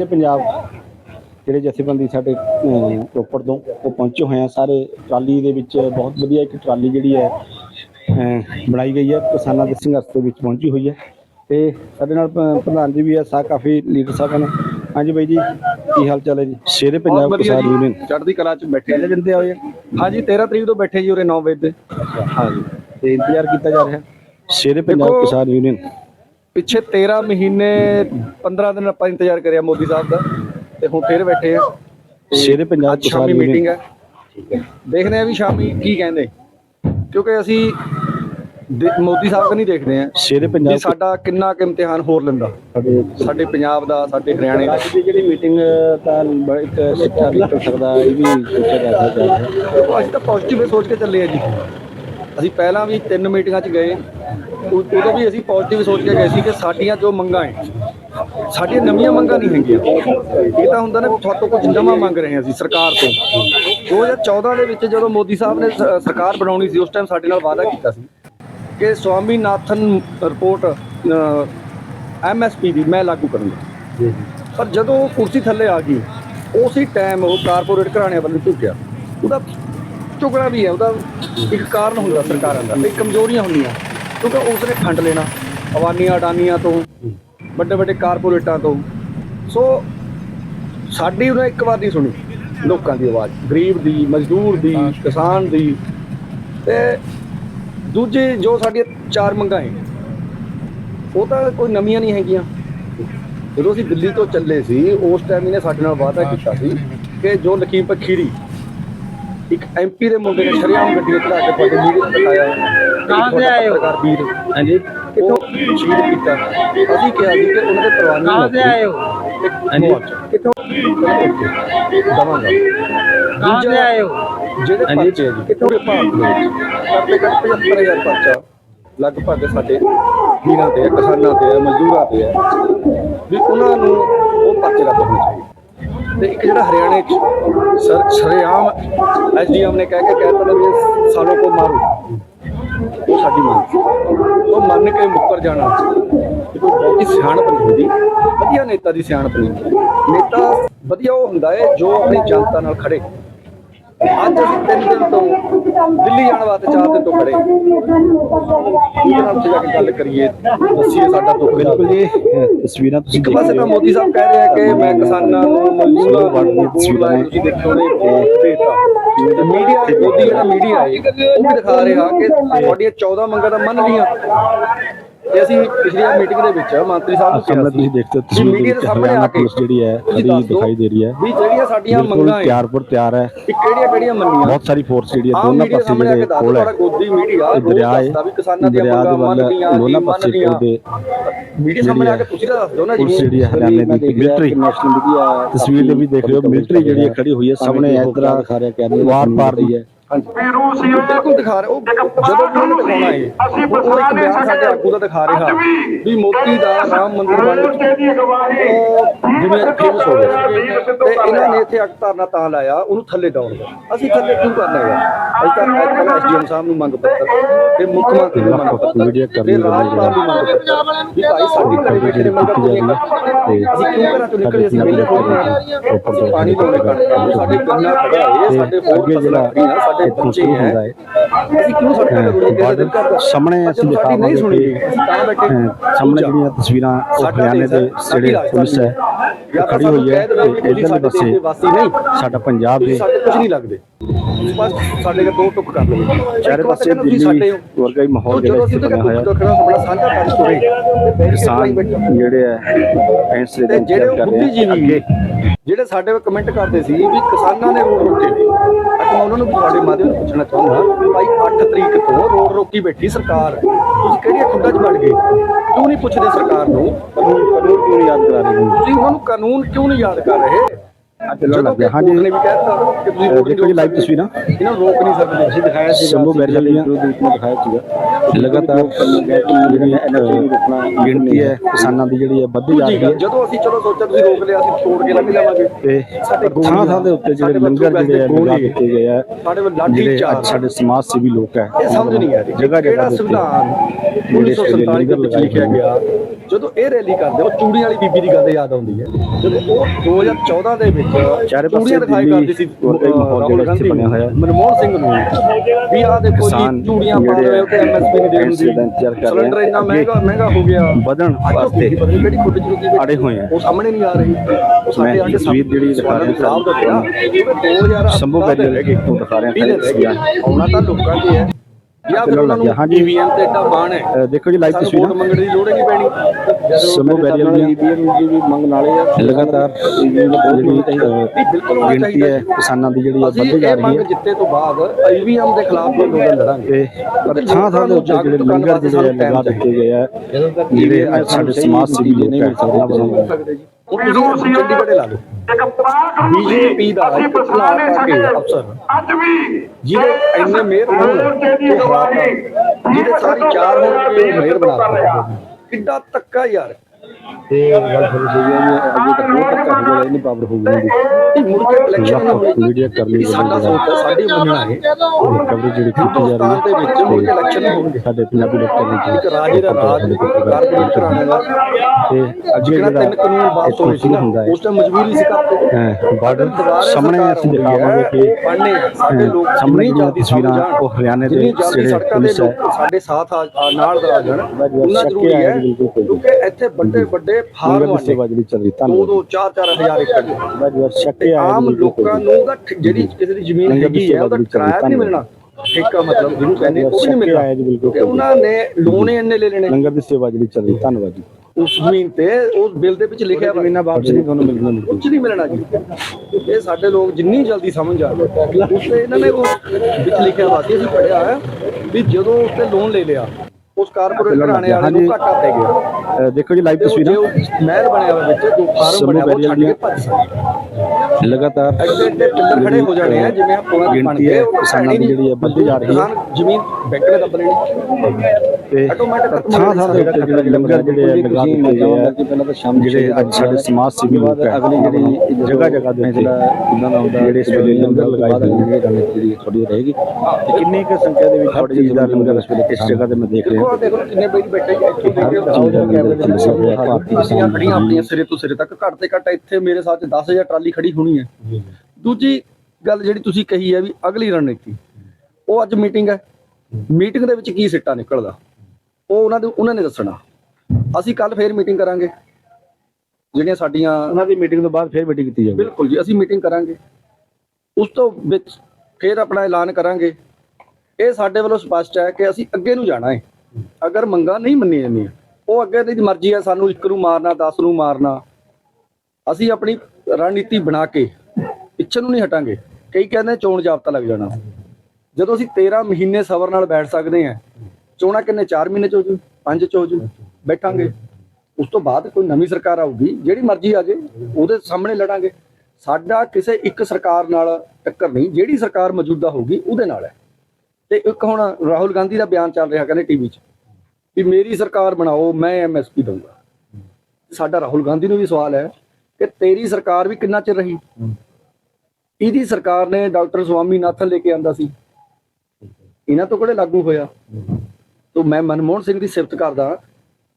ਤੇ ਪੰਜਾਬ ਜਿਹੜੇ ਜਥੇਬੰਦੀ ਸਾਡੇ ਅਮ, ਰੋਪੜ ਤੋਂ ਉਹ ਪਹੁੰਚੇ ਹੋਏ ਆ। ਸਾਰੇ ਟਰਾਲੀ ਦੇ ਵਿੱਚ ਬਹੁਤ ਵਧੀਆ ਇੱਕ ਟਰਾਲੀ ਜਿਹੜੀ ਹੈ ਅਮ, ਬਣਾਈ ਗਈ ਹੈ। ਕਿਸਾਨਾਂ ਦੇ ਸੰਘਰਸ਼ ਦੇ ਵਿੱਚ ਪਹੁੰਚੀ ਹੋਈ ਹੈ। ਤੇ ਸਾਡੇ ਨਾਲ ਪ- ਪ੍ਰਧਾਨ ਜੀ ਵੀ ਹੈ ਸਾ ਕਾਫੀ ਲੀਡਰ ਸਾਹਿਬ ਨੇ। ਹਾਂਜੀ ਬਾਈ ਜੀ ਕੀ ਹਾਲ ਚਾਲ ਹੈ ਜੀ? ਸ਼ੇਰੇ ਪੰਜਾਬ ਕਿਸਾਨ ਯੂਨੀਅਨ। ਚੜ੍ਹਦੀ ਕਲਾ ਚ ਬੈਠੇ ਪਹਿਲੇ ਦਿਨ ਤੇ ਆ? ਹਾਂਜੀ 13 ਤਰੀਕ ਤੋਂ ਬੈਠੇ ਜੀ ਉਰੇ 9 ਵਜੇ ਤੇ। ਹਾਂਜੀ। ਤੇ ਇੰਤਜ਼ਾਰ ਕੀਤਾ ਜਾ ਰਿਹਾ। ਸ਼ੇਰੇ ਪੰਜਾਬ ਦੇਖੋ, ਕਿਸਾਨ ਯੂਨੀਅਨ। ਪਿੱਛੇ 13 ਮਹੀਨੇ 15 ਦਿਨ ਆਪਾਂ ਇੰਤਜ਼ਾਰ ਕਰਿਆ ਮੋਦੀ ਸਾਹਿਬ ਦਾ ਤੇ ਹੁਣ ਫੇਰ ਬੈਠੇ ਆ। ਸ਼ੇਰੇ ਪੰਜਾਬ ਅੱਜ ਕਿਸਾਨ ਸ਼ਾਮੀ ਮੀਟਿੰਗ ਹੈ। ਦੇਖਦੇ ਆ ਵੀ ਸ਼ਾਮੀ ਕੀ ਕਹਿੰਦੇ। ਕਿਉਂਕਿ ਅਸੀਂ ਮੋਦੀ ਸਾਹਿਬ ਦਾ ਨਹੀਂ ਦੇਖਦੇ ਆ ਸ਼ੇਰੇ ਪੰਜਾਬ ਸਾਡਾ ਕਿੰਨਾ ਕੁ ਇਮਤਿਹਾਨ ਹੋਰ ਲੈਂਦਾ। ਸਾਡੇ ਪੰਜਾਬ ਦਾ ਸਾਡੇ ਹਰਿਆਣੇ ਦਾ। ਅੱਜ ਦੀ ਜਿਹੜੀ ਮੀਟਿੰਗ ਤਾਂ ਇੱਕ ਸਿੱਖਿਆ ਨਿਕਲ ਸਕਦਾ ਇਹ ਵੀ ਸੋਚਿਆ ਜਾ ਸਕਦਾ ਅਸੀਂ ਤਾਂ ਪੋਜ਼ਿਟਿਵ ਸੋਚ ਕੇ ਚੱਲੇ ਆ ਜੀ। ਅਸੀਂ ਪਹਿਲਾਂ ਵੀ ਤਿੰਨ ਮੀਟਿੰਗਾਂ 'ਚ ਗਏ। ਉਦੋਂ ਵੀ ਅਸੀਂ ਪੋਜ਼ਿਟਿਵ ਸੋਚ ਕੇ ਗਏ ਸੀ ਕਿ ਸਾਡੀਆਂ ਜੋ ਮੰਗਾਂ ਹੈ ਸਾਡੀਆਂ ਨਵੀਆਂ ਮੰਗਾਂ ਨਹੀਂ ਹੈਗੀਆਂ। ਇਹ ਤਾਂ ਹੁੰਦਾ ਨਾ ਤੁਹਾਡੇ ਤੋਂ ਕੁਝ ਨਵਾਂ ਮੰਗ ਰਹੇ ਹਾਂ ਅਸੀਂ ਸਰਕਾਰ ਤੋਂ। 2014 ਦੇ ਵਿੱਚ ਜਦੋਂ ਮੋਦੀ ਸਾਹਿਬ ਨੇ ਸਰਕਾਰ ਬਣਾਉਣੀ ਸੀ ਉਸ ਟਾਈਮ ਸਾਡੇ ਨਾਲ ਵਾਅਦਾ ਕੀਤਾ ਸੀ ਕਿ ਸਵਾਮੀਨਾਥਨ ਰਿਪੋਰਟ ਐਮਐਸਪੀ ਦੀ ਮੈਂ ਲਾਗੂ ਕਰੂੰਗਾ। ਪਰ ਜਦੋਂ ਉਹ ਕੁਰਸੀ ਥੱਲੇ ਆ ਗਈ ਉਸੇ ਟਾਈਮ ਉਹ ਕਾਰਪੋਰੇਟ ਘਰਾਣਿਆਂ ਵੱਲ ਝੁਕਿਆ। ਉਹਦਾ ਝੁਕਣਾ ਵੀ ਹੈ, ਉਹਦਾ ਇੱਕ ਕਾਰਨ ਹੁੰਦਾ ਸਰਕਾਰਾਂ ਦਾ ਇਹ ਕਮਜ਼ੋਰੀਆਂ ਹੁੰਦੀਆਂ, ਕਿਉਂਕਿ ਉਸਨੇ ਖੰਡ ਲੈਣਾ, ਅਵਾਨੀਆਂ, ਅਡਾਨੀਆਂ ਤੋਂ, ਵੱਡੇ ਵੱਡੇ ਕਾਰਪੋਰੇਟਾਂ ਤੋਂ। ਸੋ ਸਾਡੀ ਉਹਨੇ ਇੱਕ ਵਾਰ ਨਹੀਂ ਸੁਣੀ, ਲੋਕਾਂ ਦੀ ਆਵਾਜ਼, ਗਰੀਬ ਦੀ, ਮਜ਼ਦੂਰ ਦੀ, ਕਿਸਾਨ ਦੀ। ਤੇ ਦੂਜੇ ਜੋ ਸਾਡੀਆਂ ਚਾਰ ਮੰਗਾਂ ਹੈ, ਉਹ ਤਾਂ ਕੋਈ ਨਵੀਆਂ ਨਹੀਂ ਹੈਗੀਆਂ। ਜਦੋਂ ਅਸੀਂ ਦਿੱਲੀ ਤੋਂ ਚੱਲੇ ਸੀ, ਉਸ ਟਾਈਮ ਇਹਨੇ ਸਾਡੇ ਨਾਲ ਵਾਅਦਾ ਕੀਤਾ ਸੀ ਕਿ ਜੋ ਲਖੀਮਪੁਰ ਖੀਰੀ ਇੱਕ ਐਮਪੀ ਦੇ ਮੁੰਡੇ ਨੇ ਸ਼ਰਿਆਮ ਗੱਡੀ ਚੜਾ ਕੇ ਤੁਹਾਡੇ ਮੀਡੀਆ ਤੇ ਦਿਖਾਇਆ ਕਹਾਂ ਸੇ ਆਏ ਹੋ? ਵੀਰ। ਹਾਂਜੀ। ਕਿੱਥੋਂ? ਸ਼ਹੀਦ ਕੀਤਾ। ਅਸੀਂ ਕਿਹਾ ਸੀ ਕਿ ਉਹਨਾਂ ਦੇ ਪਰਿਵਾਰ ਨੂੰ ਕਹਾਂ ਸੇ ਆਏ ਹੋ? ਹਾਂਜੀ। ਕਿੱਥੋਂ? ਦਵਾਂਗਾ। ਕਹਾਂ ਆਏ ਹੋ? ਜਿਹੜੇ। ਪਰਚੇ ਜੀ ਕਿੱਥੋਂ ਦੇ ਭਾਰਤ ਦੇ ਕਰਦੇ ਕਰ 75000 ਪਰਚਾ। ਲਗਭਗ ਸਾਡੇ ਵੀਰਾਂ ਤੇ ਕਿਸਾਨਾਂ ਤੇ ਮਜ਼ਦੂਰਾਂ ਤੇ ਵੀ ਉਹਨਾਂ ਨੂੰ ਉਹ ਪਰਚੇ ਹੋਣੇ ਚਾਹੀਦੇ। ਤੇ ਇੱਕ ਜਿਹੜਾ ਹਰਿਆਣੇ ਚ ਸਰ ਸ਼ਰੇਆਮ ਐਸਡੀਐਮ ਨੇ ਕਹਿ ਕੇ ਕਹਿਤਾ ਨਾ ਵੀ ਇਹ ਸਾਲੋਂ ਕੋ ਮਾਰੋ। ਉਹ ਸਾਡੀ ਮੰਗ ਸੀ। ਉਹ ਮੰਨ ਕੇ ਮੁੱਕਰ ਜਾਣਾ ਇਹ ਕੋਈ ਬਹੁਤੀ ਸਿਆਣਪ ਨਹੀਂ ਹੁੰਦੀ ਵਧੀਆ ਨੇਤਾ ਦੀ ਸਿਆਣਪ ਨਹੀਂ ਹੁੰਦੀ ਨੇਤਾ ਵਧੀਆ ਉਹ ਹੁੰਦਾ ਹੈ ਜੋ ਆਪਣੀ ਜਨਤਾ ਨਾਲ ਖੜੇ। ਅੱਜ ਅਸੀਂ ਤਿੰਨ ਦਿਨ ਤੋਂ ਦਿੱਲੀ ਜਾਣ ਵਾਸਤੇ ਚਾਰ ਦਿਨ ਤੋਂ ਖੜੇ ਉਹਦੇ ਨਾਲ ਉੱਥੇ ਜਾ ਕੇ ਗੱਲ ਕਰੀਏ? ਦੱਸੀਏ ਸਾਡਾ ਦੁੱਖ ਬਿਲਕੁਲ ਜੀ ਅਹ ਤਸਵੀਰਾਂ ਤੁਸੀਂ ਇੱਕ ਦੇਖ ਪਾਸੇ ਰਹੇ ਤਾਂ ਹੋ। ਮੋਦੀ ਸਾਹਿਬ ਕਹਿ ਰਹੇ ਆ ਕਿ ਮੈਂ ਕਿਸਾਨਾਂ ਨੂੰ ਮਜ਼ਦੂਰਾਂ ਨੂੰ ਬੋਲ ਲਾਇਆ ਤੁਸੀਂ ਦੇਖੋ ਨੇ ਭੇਜਤਾ ਮੀਡੀਆ ਮੋਦੀ ਜਿਹੜਾ ਮੀਡੀਆ ਹੈ ਉਹ ਵੀ ਦਿਖਾ ਰਿਹਾ ਕਿ ਤੁਹਾਡੀਆਂ 14 ਮੰਗਾਂ ਤਾਂ ਮੰਨ ਲਈਆਂ ਤੇ ਅਸੀਂ ਪਿਛਲੀ ਮੀਟਿੰਗ ਦੇ ਵਿੱਚ ਮੰਤਰੀ ਸਾਹਿਬ ਨੂੰ ਕਿਹਾ ਸਾਹਮਣੇ ਸੀ ਤੁਸੀਂ ਦੇਖਦੇ ਹੋ ਤਸਵੀਰ ਦੇ ਮੀਡੀਆ ਵਿੱਚ ਦੇ ਸਾਹਮਣੇ ਹਰਿਆਣਾ ਆ ਕੇ ਪੁਲਿਸ ਜਿਹੜੀ ਹੈ ਤੁਸੀਂ ਖੜੀ ਦੱਸ ਦਿਓ ਦਿਖਾਈ ਦੇ ਰਹੀ ਹੈ। ਵੀ ਜਿਹੜੀਆਂ ਸਾਡੀਆਂ ਬਿਲਕੁਲ ਮੰਗਾਂ ਹੈ ਤਿਆਰਪੁਰ ਤਿਆਰ ਹੈ। ਕਿ ਕਿਹੜੀਆਂ ਕਿਹੜੀਆਂ ਮੰਨੀਆਂ? ਬਹੁਤ ਸਾਰੀ ਫੋਰਸ ਜਿਹੜੀ ਹੈ ਆਮ ਦੋਨਾਂ ਮੀਡੀਆ ਪਾਸੇ ਸਾਹਮਣੇ ਆ ਕੇ ਜਿਹੜੇ ਦੱਸ ਕੋਲ ਹੈ। ਤੁਹਾਡਾ ਗੋਦੀ ਮੀਡੀਆ ਇਹ ਰੋਜ਼ ਦਰਿਆ ਦੱਸਦਾ ਵੀ ਕਿਸਾਨਾਂ ਦੀਆਂ ਦਰਿਆ ਦੇ ਮੰਗਾਂ ਵੱਲ ਦੋਨਾਂ ਪਾਸੇ ਲਈਆਂ ਦੇ ਮੀਡੀਆ ਸਾਹਮਣੇ ਆ ਕੇ ਤੁਸੀਂ ਤਾਂ ਦੱਸ ਦਿਓ ਨਾ ਪੁਲਿਸ ਜਿਹੜੀ ਹੈ ਹਰਿਆਣੇ ਦੀ ਮਿਲਟਰੀ ਨੈਸ਼ਨਲ ਮੀਡੀਆ ਤਸਵੀਰ ਦੇ ਵੀ ਦੇਖ ਰਹੇ ਹੋ ਮਿਲਟਰੀ ਜਿਹੜੀ ਹੈ ਖੜੀ ਹੋਈ ਹੈ ਸਾਹਮਣੇ ਇਸ ਤਰ੍ਹਾਂ ਵਾਰ ਪਾਰ ਦੀ ਹੈ। ਬਿਲਕੁਲ ਦਿਖਾ ਰਹੇ ਉਹ ਜਦੋਂ ਵੀ ਉਹਨੇ ਦਿਖਾਉਣਾ ਹੈ ਉਹ ਉਹ ਇੱਕ ਬਿਆਨ ਸਾਡੇ ਆਗੂ ਦਾ ਦਿਖਾ ਰਿਹਾ ਵੀ ਮੋਦੀ ਦਾ ਰਾਮ ਮੰਦਿਰ ਬਣ ਉਹ ਜਿਵੇਂ ਫੇਮਸ ਹੋ ਗਿਆ। ਤੇ ਇਹਨਾਂ ਨੇ ਇੱਥੇ ਅੱਗ ਧਰਨਾ ਤਾਂ ਲਾਇਆ ਉਹਨੂੰ ਥੱਲੇ ਡਾਉਣ ਦਾ। ਅਸੀਂ ਥੱਲੇ ਕਿਉਂ ਕਰਨਾ ਹੈਗਾ? ਅਸੀਂ ਤਾਂ ਪਹਿਲਾਂ ਐਸਡੀਐਮ ਸਾਹਿਬ ਨੂੰ ਮੰਗ ਪੱਤਰ ਤੇ ਮੁੱਖ ਮੰਤਰੀ ਨੂੰ ਮੰਗ ਪੱਤਰ ਵੀਡੀਓ ਕਰਨੀ ਤੇ ਰਾਜਪਾਲ ਨੂੰ ਮੰਗ ਪੱਤਰ। ਵੀ ਭਾਈ ਸਾਡੀ ਘਰੇ ਬੈਠੇ ਨੇ ਮੰਗਾਂ ਪੂਰੀਆਂ ਕਰ ਅਸੀਂ ਕਿਉਂ ਘਰਾਂ ਚੋਂ ਨਿਕਲੇ ਅਸੀਂ ਵਿਹਲੇ ਹੋ ਗਏ ਅਸੀਂ ਪਾਣੀ ਸਾਡੇ ਖੜਾ ਸਾਡੇ ਹੋਰ ਸਾਡੇ ਹੈ। ਅਸੀਂ ਕਿਉਂ ਸੜਕਾਂ ਤੇ ਸਾਹਮਣੇ ਅਸੀਂ ਸਾਡੀ ਨਹੀਂ ਸੁਣੀ ਸਾਹਮਣੇ ਜਿਹੜੀਆਂ ਤਸਵੀਰਾਂ ਉਹ ਹਰਿਆਣੇ ਦੇ ਜਿਹੜੇ ਪੁਲਿਸ ਹੈ ਖੜੀ ਹੋਈ ਹੈ ਇਧਰਲੇ ਪਾਸੇ ਸਾਡਾ ਪੰਜਾਬ ਦੇ ਕੁਝ ਨਹੀਂ ਲੱਗਦੇ। ਬਸ ਸਾਡੇ ਕੋਲ ਦੋ ਟੁੱਕ ਕਰ ਲਵੇ ਚਾਰੇ ਪਾਸੇ ਦਿੱਲੀ ਵਰਗਾ ਹੀ ਮਾਹੌਲ ਜਿਹੜਾ ਇੱਥੇ ਬਣਿਆ ਹੋਇਆ। ਕਿਸਾਨ ਜਿਹੜੇ ਹੈ ਫੈਂਸ ਦੇ ਇੰਤਜ਼ਾਰ ਕਰ ਰਹੇ ਅੱਗੇ ਜਿਹੜੇ ਸਾਡੇ ਕੋਲ ਕਮੈਂਟ ਕਰਦੇ ਸੀ ਵੀ ਕਿਸਾਨਾਂ ਨੇ ਰੋਡ ਰੋਕੇ ਨੇ ਅੱਜ ਮੈਂ ਉਹਨਾਂ ਨੂੰ ਤੁਹਾਡੇ ਮਾਧਿਅਮ ਨਾਲ ਪੁੱਛਣਾ ਚਾਹੁੰਦਾ ਭਾਈ 8 ਤਰੀਕ ਤੋਂ ਰੋਡ ਰੋਕੀ ਬੈਠੀ ਸਰਕਾਰ ਤੁਸੀਂ ਕਿਹੜੀਆਂ ਖੁੱਡਾਂ 'ਚ ਵੜ ਗਏ? ਕਿਉਂ ਨਹੀਂ ਪੁੱਛਦੇ ਸਰਕਾਰ ਨੂੰ? ਕਾਨੂੰਨ ਕਾਨੂੰਨ ਕਿਉਂ ਨਹੀਂ ਯਾਦ ਕਰਾ ਰਹੇ ਤੁਸੀਂ ਉਹਨਾਂ ਨੂੰ ਕਾਨੂੰਨ ਕਿਉਂ ਨਹੀਂ ਯਾਦ ਕਰ ਰਹੇ? ਚੱਲਣ ਲੱਗਿਆ ਕਿ ਹਾਂਜੀ। ਨੇ ਵੀ ਕਹਿਤਾ ਕਿ ਤੁਸੀਂ ਦੇਖੋ ਜੀ ਲਾਈਵ ਤਸਵੀਰਾਂ। ਇਹਨਾਂ ਨੂੰ ਰੋਕ ਨਹੀਂ ਸਕਦੇ। ਅਸੀਂ ਦਿਖਾਇਆ ਸੀ ਸ਼ੰਭੂ ਬੈਰਲ ਦੀਆਂ ਦਿਖਾਇਆ ਸੀਗਾ। ਲਗਾਤਾਰ ਜਿਹੜੀ ਗਿਣਤੀ ਹੈ ਕਿਸਾਨਾਂ ਦੀ ਜਿਹੜੀ ਹੈ ਵੱਧਦੀ ਜਾ ਰਹੀ ਹੈ। ਜਦੋਂ ਅਸੀਂ ਚਲੋ ਸੋਚਿਆ ਤੁਸੀਂ ਰੋਕ ਲਿਆ ਅਸੀਂ ਤੋੜ ਕੇ ਲੱਗ ਜਾਵਾਂਗੇ। ਤੇ ਥਾਂ ਥਾਂ ਦੇ ਉੱਤੇ ਜਿਹੜੇ ਲੰਗਰ ਜਿਹੜੇ ਲਗਾ ਦਿੱਤੇ ਗਏ ਆ। ਸਾਡੇ ਵੱਲ ਲਾਠੀ ਚਾਰ। ਸਾਡੇ ਸਮਾਜ ਸੇਵੀ ਲੋਕ ਹੈ ਇਹ ਸਮਝ ਨਹੀਂ ਆ ਰਹੀ ਜਗ੍ਹਾ ਜਗ੍ਹਾ ਦੇ ਉੱਤੇ। ਸੰਵਿਧਾਨ ਜਿਹੜੇ 1947 ਦੇ ਵਿੱਚ ਲਿਖਿਆ ਗਿਆ। ਜਦੋਂ ਇਹ ਰੈਲੀ ਕਰਦੇ ਉਹ ਚੂੜੀਆਂ ਵਾਲੀ ਬੀਬੀ ਦੀ ਗੱਲ ਯਾਦ ਆਉਂਦੀ ਹੈ। ਜਦੋਂ ਉਹ 2014 ਦੇ ਵਿੱਚ ਚਾਰੇ ਪਾਸੇ ਚੂੜੀਆਂ ਦਿਖਾਈ ਕਰਦੀ ਸੀ ਰਾਹੁਲ ਜਿਹੜਾ ਗਾਂਧੀ ਬਣਿਆ ਹੋਇਆ। ਮਨਮੋਹਨ ਸਿੰਘ ਨੂੰ ਵੀ ਆਹ ਦੇਖੋ ਜੀ ਚੂੜੀਆਂ ਪਾ ਜਿਹੜੇ ਰਹੇ ਹੋ ਤੇ ਐਮਐਸਪੀ ਨਹੀਂ ਦੇਣ ਦਾ। ਸਿਲੰਡਰ ਇੰਨਾ ਅੱਗੇ ਮਹਿੰਗਾ ਮਹਿੰਗਾ ਹੋ ਗਿਆ। ਵਧਣ ਵਾਸਤੇ ਕਿਹੜੀ ਖੁੱਡ ਜੁਗੀ ਅੜੇ ਹੋਏ ਆ। ਉਹ ਸਾਹਮਣੇ ਨਹੀਂ ਆ ਰਹੀ। ਉਹ ਸਾਡੇ ਆ ਕੇ ਤਸਵੀਰ ਜਿਹੜੀ ਦਿਖਾ ਰਿਹਾ ਸਾਹਿਬ ਦਾ ਪਿਆ ਉਹਦੇ 2000 ਸ਼ੰਭੂ ਬੈਰੀਅਰ ਤੋਂ ਦਿਖਾ ਰਿਹਾ ਗਏ ਆਉਣਾ ਤਾਂ ਲੋਕਾਂ ਦੀ ਹੈ। ਜਾਂ ਫਿਰ ਉਹਨਾਂ ਨੂੰ ਹਾਂਜੀ। ਈਵੀਐਮ ਤੇ ਏਡਾ ਮਾਣ ਹੈ। ਦੇਖੋ ਜੀ ਲਾਈਵ ਤਸਵੀਰਾਂ। ਵੋਟ ਮੰਗਣ ਦੀ ਲੋੜ ਹੀ ਨਹੀਂ ਪੈਣੀ। ਸਮੂਹ ਬੈਰੀਅਰ ਦੀਆਂ। ਦੀ ਵੀ ਮੰਗ ਨਾਲੇ ਆ। ਲਗਾਤਾਰ ਬਿਲਕੁਲ ਗਿਣਤੀ ਹੈ ਕਿਸਾਨਾਂ ਦੀ ਜਿਹੜੀ ਵੱਧਦੀ ਜਾ ਰਹੀ ਹੈ। ਜਿੱਤੇ ਤੋਂ ਬਾਅਦ ਈਵੀਐਮ ਦੇ ਖਿਲਾਫ ਵੀ ਅੰਦੋਲਨ ਲੜਾਂਗੇ। ਤੇ ਥਾਂ ਥਾਂ ਦੇ ਉੱਤੇ ਜਿਹੜੇ ਲੰਗਰ ਜਿਹੜੇ ਲਗਾ ਦਿੱਤੇ ਗਏ ਆ ਜਿਹੜੇ ਸਾਡੇ ਸਮਾਜ ਸੇਵੀ ਲੋਕ ਹੈ ਹੋ ਸਕਦੇ ਜੀ ਹੁਣ ਤੁਸੀਂ ਚੰਡੀਗੜ੍ਹ ਲਾ ਲਓ। ਬੀਜੇਪੀ ਦਾ ਇੱਕ ਖਿਲਾਫ ਆ ਕੇ ਅਫਸਰ। ਅੱਜ ਵੀ ਜਿਹਦੇ ਇੰਨੇ ਮੇਅਰ ਹੋਣ ਉਹ ਜਿਹਦੇ ਸਾਰੀ ਚਾਰ ਹੋਣ ਕੇ ਮੇਅਰ ਬਣਾਤਾ ਕਿੱਡਾ ਤੱਕਾ ਯਾਰ। ਤੇ ਗੱਲ ਫਿਰ ਸਹੀ ਹੈ ਜੀ ਅੱਗੇ ਤੱਕ ਉਹ ਤੱਕ ਹੋ ਨਹੀਂ ਪਾਵਰ ਨਾ ਹੋਣੀ। ਮੀਡੀਆ ਕਰ ਲਈ ਸਾਡਾ ਸੋਚ ਹੈ ਸਾਡੀ ਮੰਨਣਾ ਹੈ। ਕਵਰੇਜ ਜਿਹੜੀ ਕੀਤੀ ਜਾ ਹਿੰਦੁਸਤਾਨ ਦੇ ਰਹੀ ਵਿੱਚ ਮੁੜ ਕੇ ਇਲੈਕਸ਼ਨ ਹੈ ਹੋਣਗੇ। ਸਾਡੇ ਪੰਜਾਬੀ ਲੋਕਾਂ ਦੀ ਇੱਕ ਰਾਜੇ ਦਾ ਰਾਜ ਕਾਰਪੋਰੇਟ ਘਰਾਣੇ ਦਾ। ਤੇ ਅੱਗੇ ਜਿਹੜਾ ਤਿੰਨ ਕਾਨੂੰਨ ਬਾਤ ਹੋਏ ਸੀ ਹੁੰਦਾ ਹੈ। ਉਸ ਟਾਈਮ ਮਜਬੂਰੀ ਸੀ ਕਰਦੇ ਬਾਰਡਰ ਸਾਹਮਣੇ ਅਸੀਂ ਦਿਖਾਵਾਂਗੇ ਕਿ ਪੜਨੇ ਸਾਡੇ ਲੋਕ ਸਾਹਮਣੇ ਜਿਹੜੀਆਂ ਤਸਵੀਰਾਂ ਉਹ ਹਰਿਆਣੇ ਦੇ ਜਿਹੜੇ ਦੇ ਪੁਲਿਸ ਹੈ। ਸਾਡੇ ਸਾਥ ਨਾਲ ਦਾ ਆ ਜਾਣ ਉਹਨਾਂ ਜ਼ਰੂਰੀ ਹੈ ਹੈ। ਕਿਉਂਕਿ ਇੱਥੇ ਵੱਡੇ ਵੱਡੇ ਫਾਰਮ ਦੀ ਸੇਵਾ ਜਿਹੜੀ ਚੱਲ ਰਹੀ ਦੋ ਧੰਨਵਾਦ। ਦੋ ਚਾਰ ਚਾਰ ਹਜ਼ਾਰ ਏਕੜ ਬਾਜੀ ਸ਼ੱਕ ਤੇ ਹੈ ਆਮ ਲੋਕਾਂ ਨੂੰ ਠ- ਜਿਹੜੀ ਕਿਸੇ ਦੀ ਜ਼ਮੀਨ ਦੀ ਹੈਗੀ ਹੈ ਉਹਦਾ ਕਿਰਾਇਆ ਨਹੀਂ ਮਿਲਣਾ। ਠੇਕਾ ਮਤਲਬ ਜਿਹਨੂੰ ਕਹਿੰਦੇ ਉਹ ਨਹੀਂ ਸ਼ੱਕ ਮਿਲਣਾ। ਬਿਲਕੁਲ। ਉਹਨਾਂ ਨੇ ਲੋਨੇ ਇੰਨੇ ਲੈ ਲੈਣੇ। ਲੰਗਰ ਦੀ ਸੇਵਾ ਜਿਹੜੀ ਚੱਲ ਰਹੀ ਧੰਨਵਾਦ ਜੀ। ਉਸ ਜ਼ਮੀਨ ਤੇ ਉਸ ਬਿੱਲ ਦੇ ਵਿੱਚ ਲਿਖਿਆ ਜ਼ਮੀਨਾਂ ਵਾਪਸ ਨਹੀਂ ਤੁਹਾਨੂੰ ਮਿਲਣਾ ਕੁਝ ਨਹੀਂ ਮਿਲਣਾ ਜੀ। ਇਹ ਸਾਡੇ ਲੋਕ ਜਿੰਨੀ ਜਲਦੀ ਸਮਝ ਜਾਣ ਉਸ ਤੇ ਇਹਨਾਂ ਨੇ ਉਹ ਵਿੱਚ ਲਿਖਿਆ ਵਾ ਸੀ ਅਸੀਂ ਪੜਿਆ ਹੈ ਵੀ ਜਦੋਂ ਉਸ ਤੇ ਲੋਨ ਲੈ ਲਿਆ ਉਸ ਕਾਰਪੋਰੇਟ ਘਰਾਣੇ ਵਾਲੇ ਨੂੰ ਘਾਟਾ ਪੈ ਗਿਆ। ਦੇਖੋ ਜੀ ਲਾਈਵ ਤਸਵੀਰਾਂ। ਮਹਿਲ ਬਣਿਆ ਹੋਇਆ ਵਿੱਚ ਜੋ ਫਾਰਮ ਬਣਿਆ ਉਹ ਛੱਡ ਕੇ ਬੈਰੀਅਰ ਭੱਜ ਸਕਦੇ। ਲਗਾਤਾਰ ਐਡੇ ਪਿੱਲਰ ਖੜੇ ਹੋ ਜਾਣੇ ਆ ਜਿਵੇਂ ਆਪਾਂ ਬਣ ਗਿਣਤੀ ਗਏ ਹੈ ਉਹ ਕਿਸਾਨਾਂ ਦੀ ਜਿਹੜੀ ਹੈ ਵੱਧਦੀ ਜਾ ਰਹੀ ਹੈ। ਕਿਸਾਨ ਜ਼ਮੀਨ ਬੈਂਕ ਨੇ ਦੱਬ ਲੈਣੀ। ਤੇ ਆਟੋਮੈਟਿਕ ਖਤਮ ਥਾਂ ਥਾਂ ਦੇ ਉੱਤੇ ਜਿਹੜੇ ਲੰਗਰ ਜਿਹੜੇ ਆ ਲਗਾ ਦਿੱਤੇ ਗਏ ਆ ਪਹਿਲਾਂ ਤਾਂ ਸ਼ਾਮ ਜਿਹੜੇ ਅੱਜ ਸਾਡੇ ਸਮਾਜ ਸੇਵੀ ਲੋਕ ਹੈ ਅਗਲੀ ਜਿਹੜੀ ਜਗ੍ਹਾ ਜਗ੍ਹਾ ਦੇ ਉੱਤੇ ਇਦਾਂ ਦਾ ਹੁੰਦਾ ਜਿਹੜੇ ਇਸ ਵੇਲੇ ਲੰਗਰ ਲਗਾਏ ਹੋਏ ਨੇ। ਜਿਹੜੀ ਰਣਨੀਤੀ ਜਿਹੜੀ ਥੋੜੀ ਰਹੇਗੀ। ਤੇ ਕਿੰਨੀ ਕੁ ਸੰਖਿਆ ਦੇ ਵਿੱਚ ਤੁਹਾਡੀ ਚੀਜ਼ ਦਾ ਲੰਗਰ ਇਸ ਵੇਲੇ ਇਸ ਜਗ੍ਹਾ ਤੇ ਮੈਂ ਦੇਖ ਰਿਹਾ। ਕਿੰਨੇ ਬਈ ਬੈਠੇ ਹੀ ਇੱਥੇ ਦੇਖੋ ਆਓ ਜਾ ਕੈਮਰੇ ਦੇ ਵਿੱਚ ਭਾਰਤੀ ਕਿਸਾਨ ਖੜੀਆਂ ਆਪਣੀਆਂ ਸਿਰੇ ਤੋਂ ਸਿਰੇ ਤੱਕ ਘੱਟ ਤੇ ਘੱਟ ਇੱਥੇ ਮੇਰੇ ਸਾਥ 10000 ਟਰਾਲੀ ਖੜੀ ਹੋਣੀ ਹੈ। ਦੂਜੀ ਗੱਲ ਜਿਹੜੀ ਤੁਸੀਂ ਕਹੀ ਹੈ ਵੀ ਅਗਲੀ ਰਣਨੀਤੀ ਉਹ ਅੱਜ ਮੀਟਿੰਗ ਹੈ। ਮੀਟਿੰਗ ਦੇ ਵਿੱਚ ਕੀ ਸਿੱਟਾ ਨਿਕਲਦਾ? ਉਹ ਉਹਨਾਂ ਦੇ ਉਹਨਾਂ ਨੇ ਦੱਸਣਾ। ਅਸੀਂ ਕੱਲ ਫੇਰ ਮੀਟਿੰਗ ਕਰਾਂਗੇ। ਜਿਹੜੀਆਂ ਸਾਡੀਆਂ ਉਹਨਾਂ ਦੀ ਮੀਟਿੰਗ ਤੋਂ ਬਾਅਦ ਫਿਰ ਮੀਟਿੰਗ ਕੀਤੀ ਜਾਊਗੀ। ਬਿਲਕੁਲ ਜੀ ਅਸੀਂ ਮੀਟਿੰਗ ਕਰਾਂਗੇ। ਉਸ ਤੋਂ ਵਿੱਚ ਫਿਰ ਆਪਣਾ ਐਲਾਨ ਕਰਾਂਗੇ। ਇਹ ਸਾਡੇ ਵੱਲੋਂ ਸਪਸ਼ਟ ਹੈ ਕਿ ਅਸੀਂ ਅੱਗੇ ਨੂੰ ਜਾਣਾ ਹੈ। ਅਗਰ ਮੰਗਾਂ ਨਹੀਂ ਮੰਨੀਆਂ ਜਾਂਦੀਆਂ ਉਹ ਅੱਗੇ ਦੀ ਮਰਜ਼ੀ ਹੈ ਸਾਨੂੰ ਇੱਕ ਨੂੰ ਮਾਰਨਾ 10 ਨੂੰ ਮਾਰਨਾ। ਅਸੀਂ ਆਪਣੀ ਰਣਨੀਤੀ ਬਣਾ ਕੇ ਪਿੱਛੇ ਨੂੰ ਨਹੀਂ ਹਟਾਂਗੇ। ਕਈ ਕਹਿੰਦੇ ਚੋਣ ਜਾਬਤਾ ਲੱਗ ਜਾਣਾ। ਜਦੋਂ ਅਸੀਂ 13 ਮਹੀਨੇ ਸਬਰ ਨਾਲ ਬੈਠ ਸਕਦੇ ਹਾਂ, ਚੋਣਾਂ ਕਿੰਨੇ 4 ਮਹੀਨੇ ਚ ਹੋ ਜੂ 5 ਚ ਹੋ ਜੂ, ਬੈਠਾਂਗੇ। ਉਸ ਤੋਂ ਬਾਅਦ ਕੋਈ ਨਵੀਂ ਸਰਕਾਰ ਆਊਗੀ, ਜਿਹੜੀ ਮਰਜ਼ੀ ਆ ਜੇ, ਉਹਦੇ ਸਾਹਮਣੇ ਲੜਾਂਗੇ। ਸਾਡਾ ਕਿਸੇ ਇੱਕ ਸਰਕਾਰ ਨਾਲ ਟੱਕਰ ਨਹੀਂ, ਜਿਹੜੀ ਸਰਕਾਰ ਮੌਜੂਦਾ ਹੋਊਗੀ, ਉਹਦੇ ਨਾਲ ਹੈ। ਤੇ ਇੱਕ ਹੁਣ ਰਾਹੁਲ ਗਾਂਧੀ ਦਾ ਬਿਆਨ ਚੱਲ ਰਿਹਾ ਕਹਿੰਦੇ ਟੀਵੀ 'ਚ, ਵੀ ਮੇਰੀ ਸਰਕਾਰ ਬਣਾਓ, ਮੈਂ ਐਮਐਸਪੀ ਦਊਂਗਾ। ਸਾਡਾ ਰਾਹੁਲ ਗਾਂਧੀ ਨੂੰ ਵੀ ਸਵਾਲ ਹੈ ਕਿ ਤੇਰੀ ਸਰਕਾਰ ਵੀ ਕਿੰਨਾ ਚਿਰ ਰਹੀ? ਇਹਦੀ ਸਰਕਾਰ ਨੇ ਡਾਕਟਰ ਸਵਾਮੀਨਾਥਨ ਲੈ ਕੇ ਆਂਦਾ ਸੀ। ਇਹਨਾਂ ਤੋਂ ਕਿਹੜੇ ਲਾਗੂ ਹੋਇਆ? ਤੋਂ ਮੈਂ ਮਨਮੋਹਨ ਸਿੰਘ ਦੀ ਸਿਫਤ ਕਰਦਾ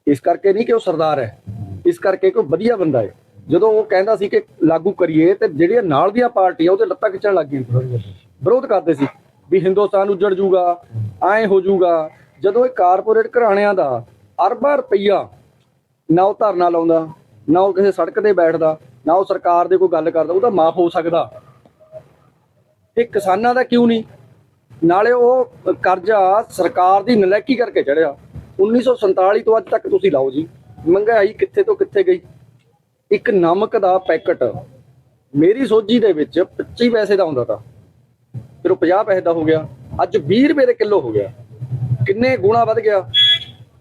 ਇਸ ਕਰਕੇ ਨਹੀਂ ਕਿ ਉਹ ਸਰਦਾਰ ਹੈ। ਇਸ ਕਰਕੇ ਕਿ ਉਹ ਵਧੀਆ ਬੰਦਾ ਹੈ। ਜਦੋਂ ਉਹ ਕਹਿੰਦਾ ਸੀ ਕਿ ਲਾਗੂ ਕਰੀਏ ਤੇ ਜਿਹੜੀਆਂ ਨਾਲ ਦੀਆਂ ਪਾਰਟੀਆਂ ਉਹਦੇ ਲੱਤਾਂ ਖਿੱਚਣ ਲੱਗ ਗਈਆਂ। ਵਿਰੋਧ ਕਰਦੇ ਸੀ ਵੀ ਹਿੰਦੁਸਤਾਨ ਉੱਜੜ ਜੂਗਾ ਐਂ ਹੋ ਜੂਗਾ। ਜਦੋਂ ਇਹ ਕਾਰਪੋਰੇਟ ਘਰਾਣਿਆਂ ਦਾ ਅਰਬਾਂ ਰੁਪਈਆ ਨਾ ਉਹ ਧਰਨਾ ਲਾਉਂਦਾ ਨਾ ਉਹ ਕਿਸੇ ਸੜਕ ਤੇ ਬੈਠਦਾ, ਨਾ ਉਹ ਸਰਕਾਰ ਦੇ ਕੋਈ ਗੱਲ ਕਰਦਾ, ਉਹਦਾ ਮਾਫ ਹੋ ਸਕਦਾ। ਇਹ ਕਿਸਾਨਾਂ ਦਾ ਕਿਉਂ ਨਹੀਂ? ਨਾਲੇ ਉਹ ਕਰਜ਼ਾ ਸਰਕਾਰ ਦੀ ਨਲਾਇਕੀ ਕਰਕੇ ਚੜਿਆ 1947 ਤੋਂ ਅੱਜ ਤੱਕ ਤੁਸੀਂ ਲਾਓ ਜੀ, ਮਹਿੰਗਾਈ ਕਿੱਥੇ ਤੋਂ ਕਿੱਥੇ ਗਈ? ਇੱਕ ਨਮਕ ਦਾ ਪੈਕਟ, ਮੇਰੀ ਸੋਝੀ ਦੇ ਵਿੱਚ 25 ਪੈਸੇ ਦਾ ਹੁੰਦਾ ਤਾਂ। ਫਿਰ ਉਹ 50 ਪੈਸੇ ਦਾ ਹੋ ਗਿਆ, ਅੱਜ 20 ਰੁਪਏ ਦੇ ਕਿਲੋ ਹੋ ਗਿਆ। ਕਿੰਨੇ ਗੁਣਾ ਵੱਧ ਗਿਆ।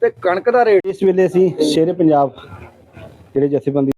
ਤੇ ਕਣਕ ਦਾ ਰੇਟ ਇਸ ਵੇਲੇ ਅਸੀਂ ਸ਼ੇਰੇ ਪੰਜਾਬ ਜਿਹੜੇ ਜਥੇਬੰਦੀ